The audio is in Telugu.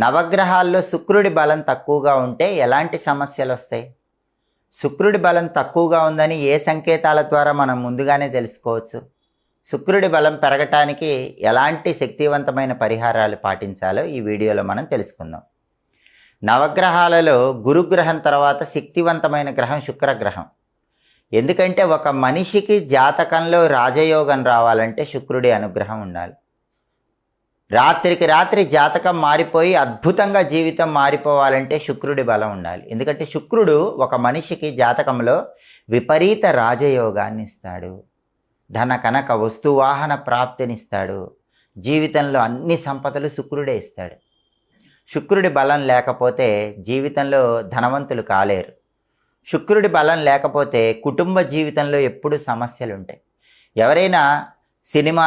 నవగ్రహాల్లో శుక్రుడి బలం తక్కువగా ఉంటే ఎలాంటి సమస్యలు వస్తాయి? శుక్రుడి బలం తక్కువగా ఉందని ఏ సంకేతాల ద్వారా మనం ముందుగానే తెలుసుకోవచ్చు? శుక్రుడి బలం పెరగటానికి ఎలాంటి శక్తివంతమైన పరిహారాలు పాటించాలో ఈ వీడియోలో మనం తెలుసుకుందాం. నవగ్రహాలలో గురుగ్రహం తర్వాత శక్తివంతమైన గ్రహం శుక్రగ్రహం. ఎందుకంటే ఒక మనిషికి జాతకంలో రాజయోగం రావాలంటే శుక్రుడి అనుగ్రహం ఉండాలి. రాత్రికి రాత్రి జాతకం మారిపోయి అద్భుతంగా జీవితం మారిపోవాలంటే శుక్రుడి బలం ఉండాలి. ఎందుకంటే శుక్రుడు ఒక మనిషికి జాతకంలో విపరీత రాజయోగాన్ని ఇస్తాడు. ధన కనక వస్తువాహన ప్రాప్తినిస్తాడు జీవితంలో అన్ని సంపదలు శుక్రుడే ఇస్తాడు. శుక్రుడి బలం లేకపోతే జీవితంలో ధనవంతులు కాలేరు. శుక్రుడి బలం లేకపోతే కుటుంబ జీవితంలో ఎప్పుడు సమస్యలు ఉంటాయి ఎవరైనా సినిమా